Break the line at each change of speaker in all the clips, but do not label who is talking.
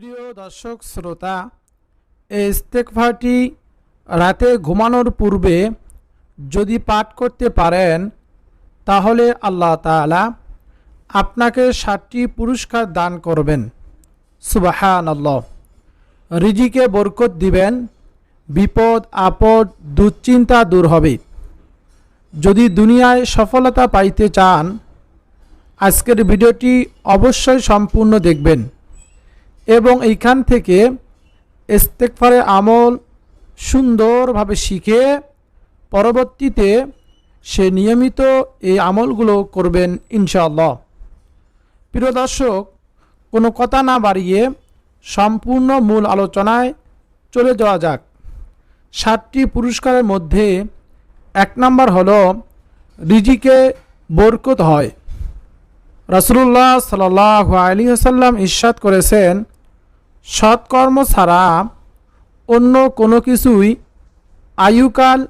প্রিয় দর্শক, শ্রোতা, এই ইস্তেকফারটি রাতে ঘুমানোর পূর্বে যদি পাঠ করতে পারেন, তাহলে আল্লাহ তাআলা আপনাকে ষাটটি পুরস্কার দান করবেন। সুবাহান আল্লাহ রিজিকে বরকত দিবেন, বিপদ, আপদ, দুশ্চিন্তা দূর হবে। যদি দুনিয়ায় সফলতা পাইতে চান, আজকের ভিডিওটি অবশ্যই সম্পূর্ণ দেখবেন। এবং এইখান থেকে ইস্তেকফারে আমল সুন্দরভাবে শিখে পরবর্তীতে সে নিয়মিত এই আমলগুলো করবেন ইনশাআল্লাহ। প্রিয় দর্শক, কোনো কথা না বাড়িয়ে সম্পূর্ণ মূল আলোচনায় চলে যাওয়া যাক। সাতটি পুরস্কারের মধ্যে এক নম্বর হল, রিজিকে বরকত হয়। রাসুল্লাহ সাল আলী আসাল্লাম ইস্বাদ করেছেন সৎকর্ম ছাড়া অন্য কোনো কিছুই আয়ুকাল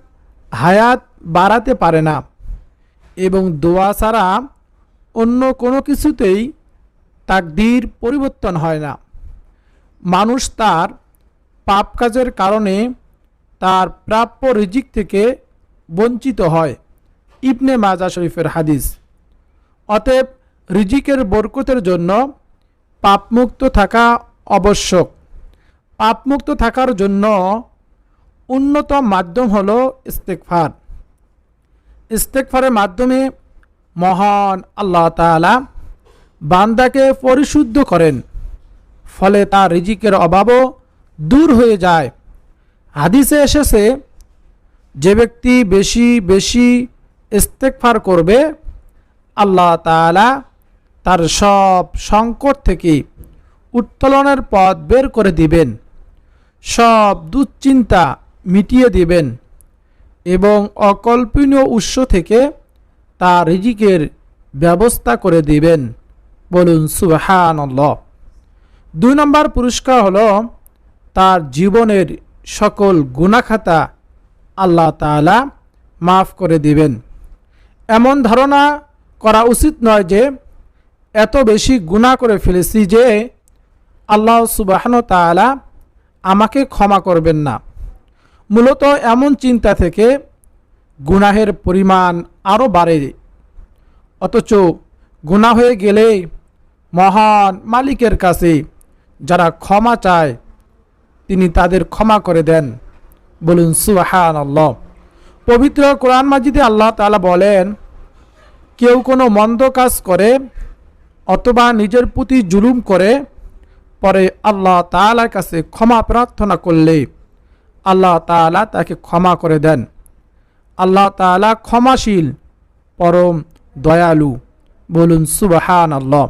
হায়াত বাড়াতে পারে না এবং দোয়া ছাড়া অন্য কোনো কিছুতেই তাকদির পরিবর্তন হয় না। মানুষ তার পাপ কাজের কারণে তার প্রাপ্য রিজিক থেকে বঞ্চিত হয়, ইবনে মাজা শরীফের হাদিস। অতএব রিজিকের বরকতের জন্য পাপমুক্ত থাকা আবশ্যক। পাপমুক্ত থাকার জন্য উন্নতম মাধ্যম হলো ইস্তেকফার ইস্তেকফারের মাধ্যমে মহান আল্লাহ তাআলা বান্দাকে পরিশুদ্ধ করেন, ফলে তার রিজিকের অভাবও দূর হয়ে যায়। হাদিসে এসেছে, যে ব্যক্তি বেশি বেশি ইস্তেকফার করবে, আল্লাহ তাআলা তার সব সংকট থেকে উত্তোলনের পথ বের করে দিবেন। সব দুশ্চিন্তা মিটিয়ে দিবেন এবং অকল্পনীয় উৎস থেকে তার রিজিকের ব্যবস্থা করে দিবেন। বলুন সুবাহান দুই নম্বর পুরস্কার হলো তার জীবনের সকল গুণাখাতা আল্লাহ তাআলা মাফ করে দিবেন। এমন ধারণা করা উচিত নয় যে, এত বেশি গুণা করে ফেলেছি যে আল্লাহ সুবাহন তাআলা আমাকে ক্ষমা করবেন না। মূলত এমন চিন্তা থেকে গুনাহের পরিমাণ আরও বাড়ে। অথচ গুনাহ হয়ে গেলে মহান মালিকের কাছে যারা ক্ষমা চায়, তিনি তাদের ক্ষমা করে দেন। বলুন সুবাহান আল্লাহ পবিত্র কোরআন মাজিদে আল্লাহ তাআলা বলেন, কেউ কোনো মন্দ কাজ করে অথবা নিজের প্রতি জুলুম করে পরে আল্লাহ তাআলার কাছে ক্ষমা প্রার্থনা করলে আল্লাহ তাআলা তাকে ক্ষমা করে দেন। আল্লাহ তাআলা ক্ষমাশীল, পরম দয়ালু। বলুন সুবাহান আল্লাহ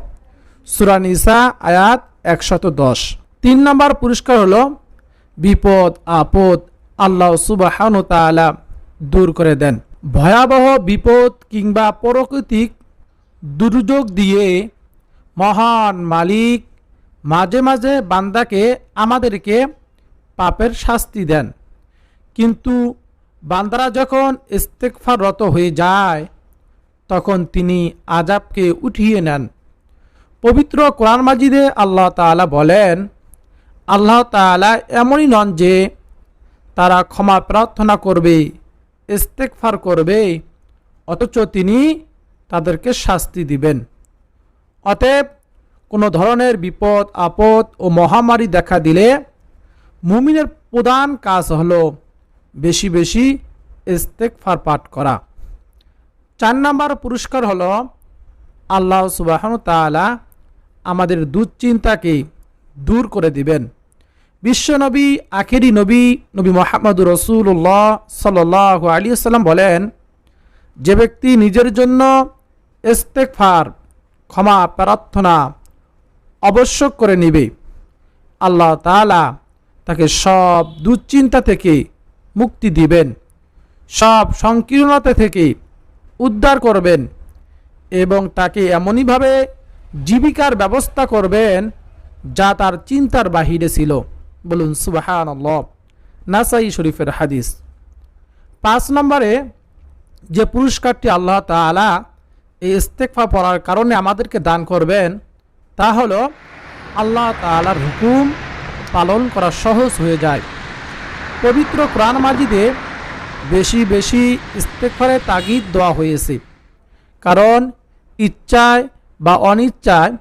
সুরানিসা আয়াত একশত দশ। তিন নম্বর পুরস্কার হলো, বিপদ, আপদ আল্লাহ সুবাহান তাআলা দূর করে দেন। ভয়াবহ বিপদ কিংবা প্রকৃতিক দুর্যোগ দিয়ে মহান মালিক মাঝে মাঝে বান্দাকে আমাদেরকে পাপের শাস্তি দেন। কিন্তু বান্দারা যখন ইস্তেকফাররত হয়ে যায়, তখন তিনি আজাবকে উঠিয়ে নেন। পবিত্র কোরআন মাজিদে আল্লাহ তাআলা বলেন, আল্লাহ তাআলা এমনই নন যে তারা ক্ষমা প্রার্থনা করবে ইস্তেকফার করবে, অথচ তিনি তাদেরকে শাস্তি দিবেন। অতএব কোনো ধরনের বিপদ, আপদ ও মহামারী দেখা দিলে মুমিনের প্রধান কাজ হল বেশি বেশি ইস্তেকফার পাঠ করা। চার নাম্বার পুরস্কার হল আল্লাহ সুবাহন তাআলা আমাদের দুশ্চিন্তাকে দূর করে দিবেন। বিশ্বনবী আখেরি নবী নবী মোহাম্মদ রসুল্লাহ সাল আলী সাল্লাম বলেন, যে ব্যক্তি নিজের জন্য ইস্তেকফার ক্ষমা প্রার্থনা আবশ্যক করে নিবে। আল্লাহ তাআলা তাকে সব দুশ্চিন্তা থেকে মুক্তি দিবেন, সব সংকীর্ণতা থেকে উদ্ধার করবেন এবং তাকে এমনইভাবে জীবিকার ব্যবস্থা করবেন যা তার চিন্তার বাহিরে ছিল। বলুন সুবাহান নাসাই শরীফের হাদিস। পাঁচ নম্বরে যে পুরস্কারটি আল্লাহ তাআলা এই ইস্তেকফা পড়ার কারণে আমাদেরকে দান করবেন তা হলো, আল্লাহ তালার হুকুম পালন করা সহজ হয়ে যায়। পবিত্র কোরআন মাজিদে বেশি বেশি ইস্তেকফারে তাগিদ দেওয়া হয়েছে। কারণ, ইচ্ছায় বা অনিচ্ছায়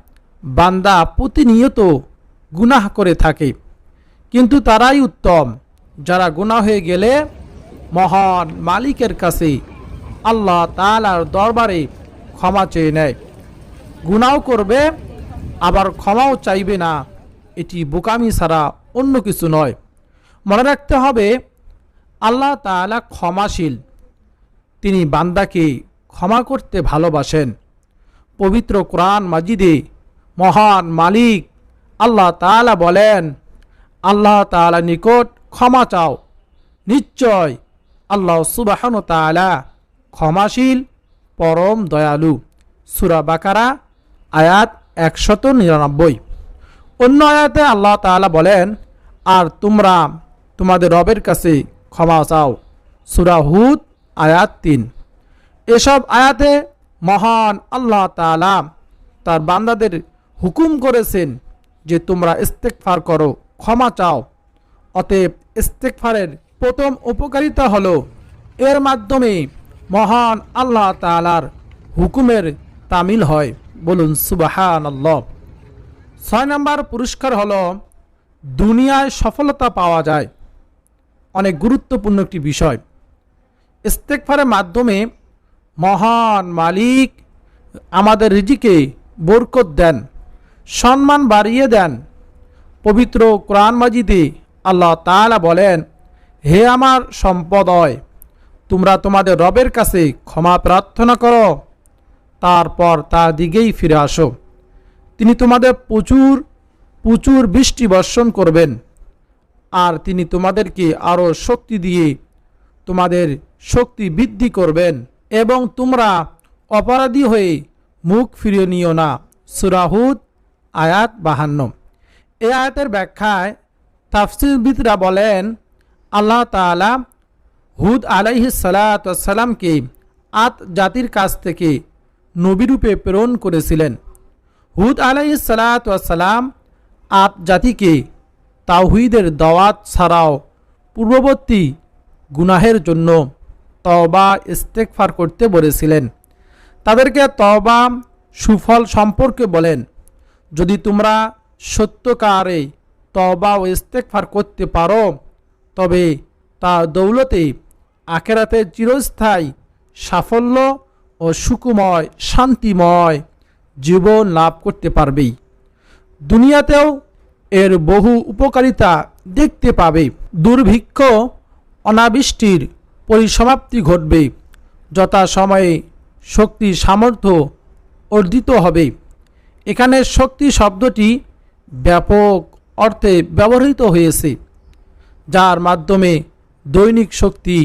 বান্দা প্রতিনিয়ত গুনাহ করে থাকে। কিন্তু তারাই উত্তম, যারা গুনাহ হয়ে গেলে মহান মালিকের কাছে আল্লাহ তালার দরবারে ক্ষমা চেয়ে নেয়। গুনাও করবে আবার ক্ষমাও চাইবে না। এটি বোকামি ছাড়া অন্য কিছু নয়। মনে রাখতে হবে, আল্লাহ তাআলা ক্ষমাশীল। তিনি বান্দাকে ক্ষমা করতে ভালোবাসেন। পবিত্র কোরআন মাজিদে মহান মালিক আল্লাহ তাআলা বলেন, আল্লাহ তাআলা নিকট ক্ষমা চাও। নিশ্চয় আল্লাহ সুবাহন তাআলা ক্ষমাশীল, পরম দয়ালু। সুরা বাকারা, আয়াত একশত নিরানব্বই। অন্য আয়াতে আল্লাহ তাআলা বলেন, আর তোমরা তোমাদের রবের কাছে ক্ষমা চাও। সুরা হুদ, আয়াত তিন। এসব আয়াতে মহান আল্লাহ তাআলা তার বান্দাদের হুকুম করেছেন যে তোমরা ইস্তেকফার করো, ক্ষমা চাও। অতএব ইস্তেকফারের প্রথম উপকারিতা হলো, এর মাধ্যমে মহান আল্লাহ তাআলার হুকুমের তামিল হয়। বলুন সুবাহান ছয় নম্বর পুরস্কার হল, দুনিয়ায় সফলতা পাওয়া যায়। অনেক গুরুত্বপূর্ণ একটি বিষয়। ইস্তেকফারের মাধ্যমে মহান মালিক আমাদের রিজিকে বরকত দেন, সম্মান বাড়িয়ে দেন। পবিত্র কোরআন মাজিদে আল্লাহ তাআলা বলেন, হে আমার সম্পদয় তোমরা তোমাদের রবের কাছে ক্ষমা প্রার্থনা করো। তারপর তার দিকেই ফিরে আসো। তিনি তোমাদের প্রচুর প্রচুর বৃষ্টি বর্ষণ করবেন। আর তিনি তোমাদেরকে আরও শক্তি দিয়ে তোমাদের শক্তি বৃদ্ধি করবেন এবং তোমরা অপরাধী হয়ে মুখ ফিরিয়ে নিও না। সুরাহুদ আয়াত বাহান্ন। এ আয়াতের ব্যাখ্যায় তাফসিরবিদরা বলেন, আল্লাহ তাআলা হুদ আলাইহি সালাতামকে আত জাতির কাছ থেকে নবীরূপে প্রেরণ করেছিলেন। হুদ আলাইহি সালাতাম আত জাতিকে তাওহিদের দাওয়াত ছাড়াও পূর্ববর্তী গুনাহের জন্য তবা ইস্তেকফার করতে বলেছিলেন। তাদেরকে তবা সুফল সম্পর্কে বলেন। যদি তোমরা সত্যকারে তবা ও ইস্তেকফার করতে পারো, তবে তা দৌলতে আখেরাতে চিরস্থায়ী সাফল্য ও সুকুময় শান্তিময় জীবন লাভ করতে পারবেই। দুনিয়াতেও এর বহু উপকারিতা দেখতে পাবে। দুর্ভিক্ষ, অনাবৃষ্টির পরিসমাপ্তি ঘটবে। যথাসময়ে শক্তি সামর্থ্য অর্জিত হবে। এখানে শক্তি শব্দটি ব্যাপক অর্থে ব্যবহৃত হয়েছে, যার মাধ্যমে দৈনিক শক্তি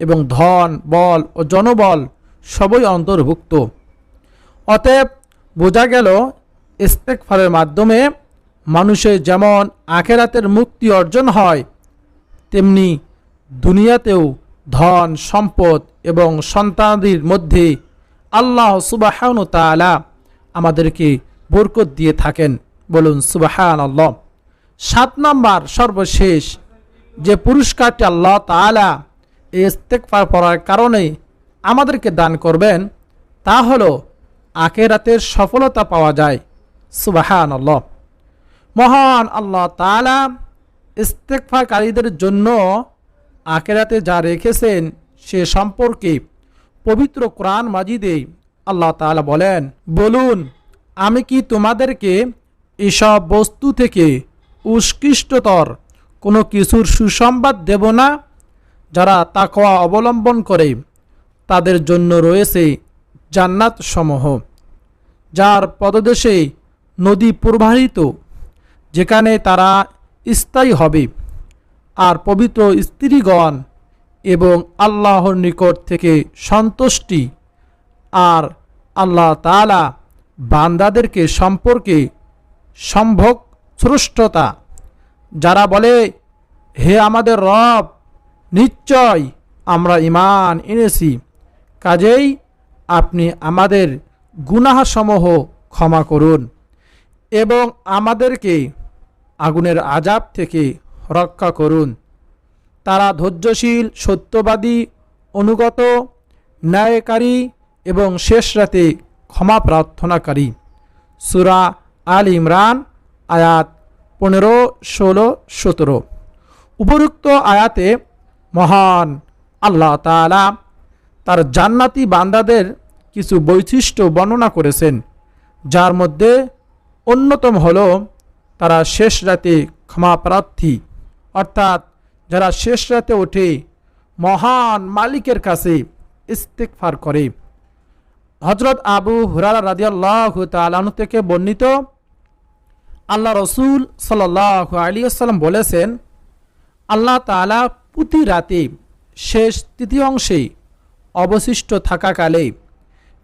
এবং ধন, বল ও জনবল সবই অন্তর্ভুক্ত। অতএব বোঝা গেল ইস্তেকফারের মাধ্যমে মানুষের যেমন আখেরাতের মুক্তি অর্জন হয়, তেমনি দুনিয়াতেও ধন, সম্পদ এবং সন্তানদের মধ্যে আল্লাহ সুবাহান তালা আমাদেরকে বরকত দিয়ে থাকেন। বলুন সুবাহান আল্লাহ সাত নম্বর, সর্বশেষ যে পুরস্কারটি আল্লাহ তালা এই ইস্তেকফার পড়ার কারণে আমাদেরকে দান করবেন, তা হলো আখেরাতের সফলতা পাওয়া যায়। সুবাহান আল্লাহ মহান আল্লাহ তালা ইস্তেকফাকারীদের জন্য আকেরাতে যা রেখেছেন সে সম্পর্কে পবিত্র কোরআন মাজিদে আল্লাহ তাআলা বলেন, বলুন, আমি কি তোমাদেরকে এসব বস্তু থেকে উৎকৃষ্টতর কোনো কিছুর সুসংবাদ দেব না, যারা তাকওয়া অবলম্বন করে? তাদের জন্য রয়েছে জান্নাত সমূহ যার পদদেশে নদী প্রবাহিত, যেখানে তারা স্থায়ী হবে, আর পবিত্র স্ত্রীগণ এবং আল্লাহর নিকট থেকে সন্তুষ্টি, আর আল্লাহ তালা বান্দাদেরকে সম্পর্কে সম্ভব স্রষ্টতা যারা বলে, হে আমাদের রব, নিশ্চয় আমরা ইমান এনেছি। কাজেই আপনি আমাদের গুনাহসমূহ ক্ষমা করুন এবং আমাদেরকে আগুনের আজাব থেকে রক্ষা করুন। তারা ধৈর্যশীল, সত্যবাদী, অনুগত, ন্যায়কারী এবং শেষ রাতে ক্ষমা প্রার্থনাকারী। সুরা আল ইমরান, আয়াত পনেরো, ষোলো, সতেরো। উপরুক্ত আয়াতে মহান আল্লাহ তাআলা তার জান্নাতি বান্দাদের কিছু বৈশিষ্ট্য বর্ণনা করেছেন, যার মধ্যে অন্যতম হল তারা শেষ রাতে ক্ষমাপ্রার্থী অর্থাৎ যারা শেষ রাতে ওঠে, মহান মালিকের কাছে ইস্তেকফার করে। হজরত আবু হুরারা রাদিয়াল্লাহ তালানু থেকে বর্ণিত আল্লাহ রসুল সাল্লাহ আলী আসসালাম বলেছেন, আল্লাহ তালা প্রতি রাতে শেষ তৃতীয়াংশে অবশিষ্ট থাকাকালে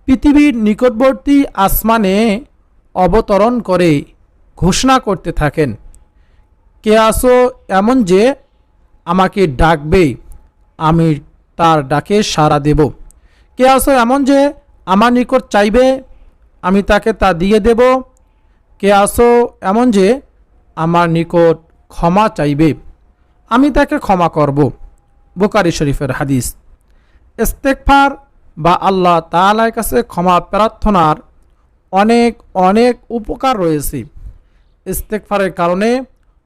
পৃথিবীর নিকটবর্তী আসমানে অবতরণ করে ঘোষণা করতে থাকেন, কে আসো এমন যে আমাকে ডাকবে, আমি তার ডাকে সাড়া দেব। কে আসো এমন যে আমার নিকট চাইবে, আমি তাকে তা দিয়ে দেব। কে আসো এমন যে আমার নিকট ক্ষমা চাইবে, আমি তাকে ক্ষমা করব। বোকারি শরীফের হাদিস। ইস্তেকফার বা আল্লাহ তালার কাছে ক্ষমা প্রার্থনার অনেক অনেক উপকার রয়েছে। ইস্তেকফারের কারণে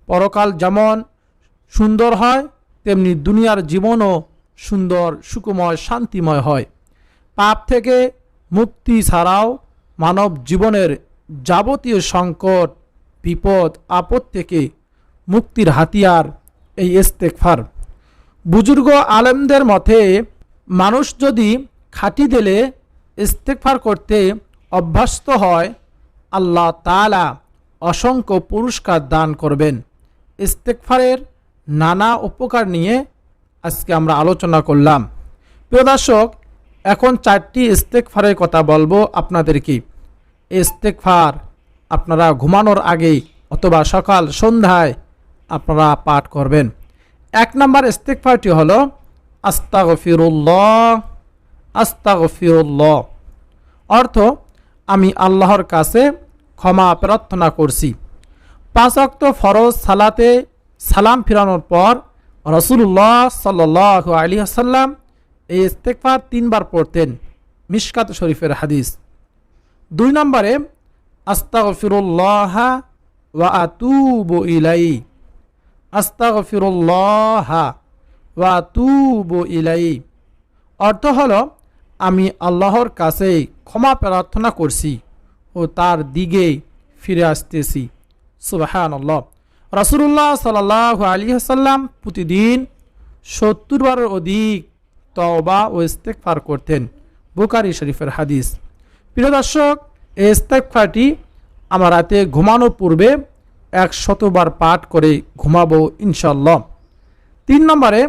পরকাল যেমন সুন্দর হয়, তেমনি দুনিয়ার জীবনও সুন্দর সুকুময় শান্তিময় হয়। পাপ থেকে মুক্তি ছাড়াও মানব জীবনের যাবতীয় সংকট, বিপদ, আপদ থেকে মুক্তির হাতিয়ার এই ইস্তেকফার বুজুর্গ আলেমদের মতে মানুষ যদি খাটি দিলে ইস্তেকফার করতে অভ্যস্ত হয়, আল্লাহ তালা অসংখ্য পুরস্কার দান করবেন। ইস্তেকফারের নানা উপকার নিয়ে আজকে আমরা আলোচনা করলাম। প্রিয় দর্শক, এখন চারটি ইস্তেকফারের কথা বলব আপনাদেরকে। ইস্তেকফার আপনারা ঘুমানোর আগেই অথবা সকাল সন্ধ্যায় আপনারা পাঠ করবেন। এক নম্বর ইস্তেকফারটি হলো আস্তাগ ফিরুল্লাহ আস্তাগ ফিরুল্লাহ অর্থ, আমি আল্লাহর কাছে ক্ষমা প্রার্থনা করছি। পাঁচ অক্ত ফরজ সালাতে সালাম ফিরানোর পর রসুল্লাহ সাল্লাহ আলী আসাল্লাম এই ইস্তেকফার তিনবার পড়তেন মিশকাত শরীফের হাদিস। দুই নম্বরে আস্তাগ ফিরুল্লাহ ওয়া আতুবু ইলাই আস্তাগ ফিরুল্লাহ ওয়া আতুবু ইলাই অর্থ হল, আমি আল্লাহর কাছে ক্ষমা প্রার্থনা করছি ও তার দিকে ফিরে আসতেছি। সুবাহান আল্লাহ রসুল্লাহ সাল্লাহ আলী আসাল্লাম প্রতিদিন সত্তর বারের অধিক তওবা ও ইস্তেকফার করতেন। বুকারি শরীফের হাদিস। প্রিয় দর্শক, এই ইস্তেকফারটি আমার রাতে ঘুমানোর পূর্বে এক শতবার পাঠ করে ঘুমাবো ইনশাল্লাহ তিন নম্বরে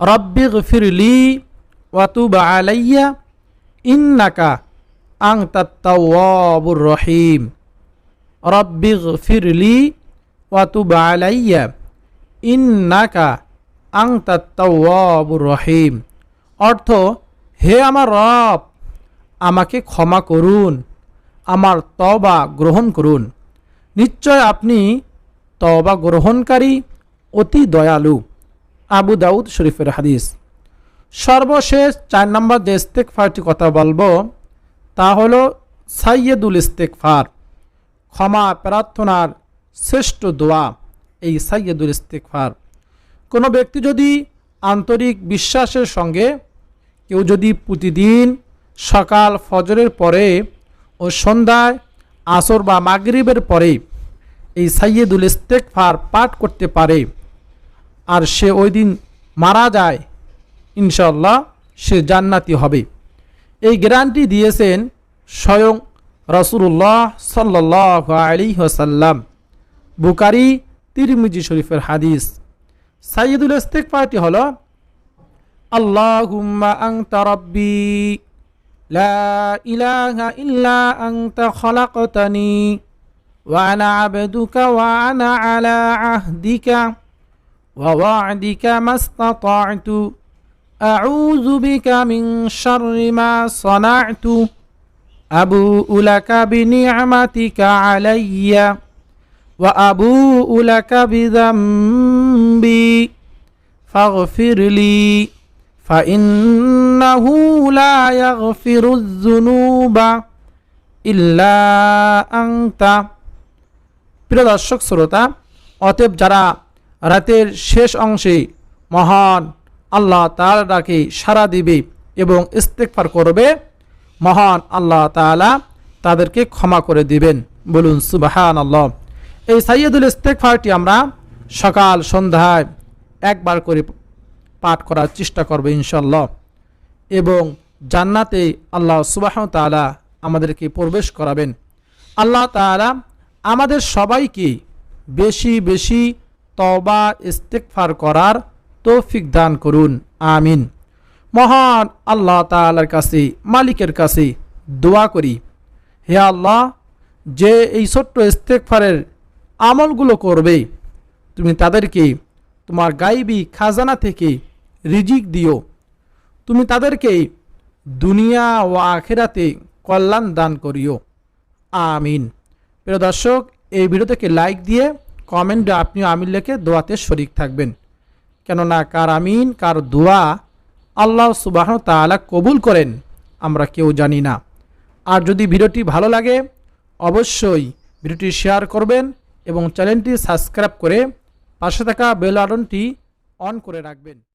রব্বি ফিরলি ওয়াতুবা আলাইয়া ইন্নাকা আং তাত্তাওয়াবুর রহিম। রব্বি ফিরলি ওয়াতুবা আলাইয়া ইন্নাকা আং তাত্তাওয়াবুর রহিম। অর্থ, হে আমার রব, আমাকে ক্ষমা করুন, আমার তবা গ্রহণ করুন। নিশ্চয় আপনি তবা গ্রহণকারী, অতি দয়ালু। আবু দাউদ শরীফের হাদিস। সর্বশেষ চার নম্বর যে ইস্তেকফারটি কথা বলব, তা হলো সাইয়েদুল ইস্তেকফার ক্ষমা, প্রার্থনার শ্রেষ্ঠ দোয়া, এই সাইয়েদুল ইস্তেকফার কোনো ব্যক্তি যদি আন্তরিক বিশ্বাসের সঙ্গে কেউ যদি প্রতিদিন সকাল ফজরের পরে ও সন্ধ্যায় আসর বা মাগরিবের পরে এই সাইয়েদুল ইস্তেকফার পাঠ করতে পারে আর সে ওই দিন মারা যায় ইনশাল্লাহ সে জান্নাতি হবে। এই গ্যারান্টি দিয়েছেন স্বয়ং রসুল্লাহ সাল্লাহ আলী হাসাল্লাম বুকারি তিরমিজি শরীফের হাদিস। সাইদুল ইস্তেকফাটি হল আল্লাহ লা ইলাহা ইল্লা খলাকতানি আলা ووعدك ما استطعت أعوذ بك من شر ما صنعت أبوء لك بنعمتك علي وأبوء لك بذنبي فاغفر لي فإنه لا يغفر الذنوب إلا أنت প্রিয় দর্শক শ্রোতা অতএব যারা রাতের শেষ অংশে মহান আল্লাহ তাআলা ডাকে সাড়া দিবে এবং ইস্তেকফার করবে, মহান আল্লাহ তাআলা তাদেরকে ক্ষমা করে দিবেন। বলুন সুবাহান আল্লাহ এই সাইয়দুল ইস্তেকফারটি আমরা সকাল সন্ধ্যায় একবার করে পাঠ করার চেষ্টা করব ইনশাল্লাহ এবং জান্নাতে আল্লাহ সুবাহ তাআলা আমাদেরকে প্রবেশ করাবেন। আল্লাহ তাআলা আমাদের সবাইকে বেশি বেশি তবা ইস্তেকফার করার তৌফিক দান করুন। আমিন। মহান আল্লাহ তাআলার কাছে, মালিকের কাছে দোয়া করি। হে আল্লাহ, যে এই ছোট্ট ইস্তেকফারের আমলগুলো করবে, তুমি তাদেরকে তোমার গাইবি খাজানা থেকে রিজিক দিও। তুমি তাদেরকে দুনিয়া ও আখেরাতে কল্যাণ দান করিও। আমিন। প্রিয় দর্শক, এই ভিডিও থেকে লাইক দিয়ে কমেন্টে আপনি আমিন লেখে দোয়াতে শরিক থাকবেন। কেননা কার আমিন, কার দোয়া আল্লাহ সুবাহ তালা কবুল করেন, আমরা কেউ জানি না। আর যদি ভিডিওটি ভালো লাগে, অবশ্যই ভিডিওটি শেয়ার করবেন এবং চ্যানেলটি সাবস্ক্রাইব করে পাশে থাকা বেল আটনটি অন করে রাখবেন।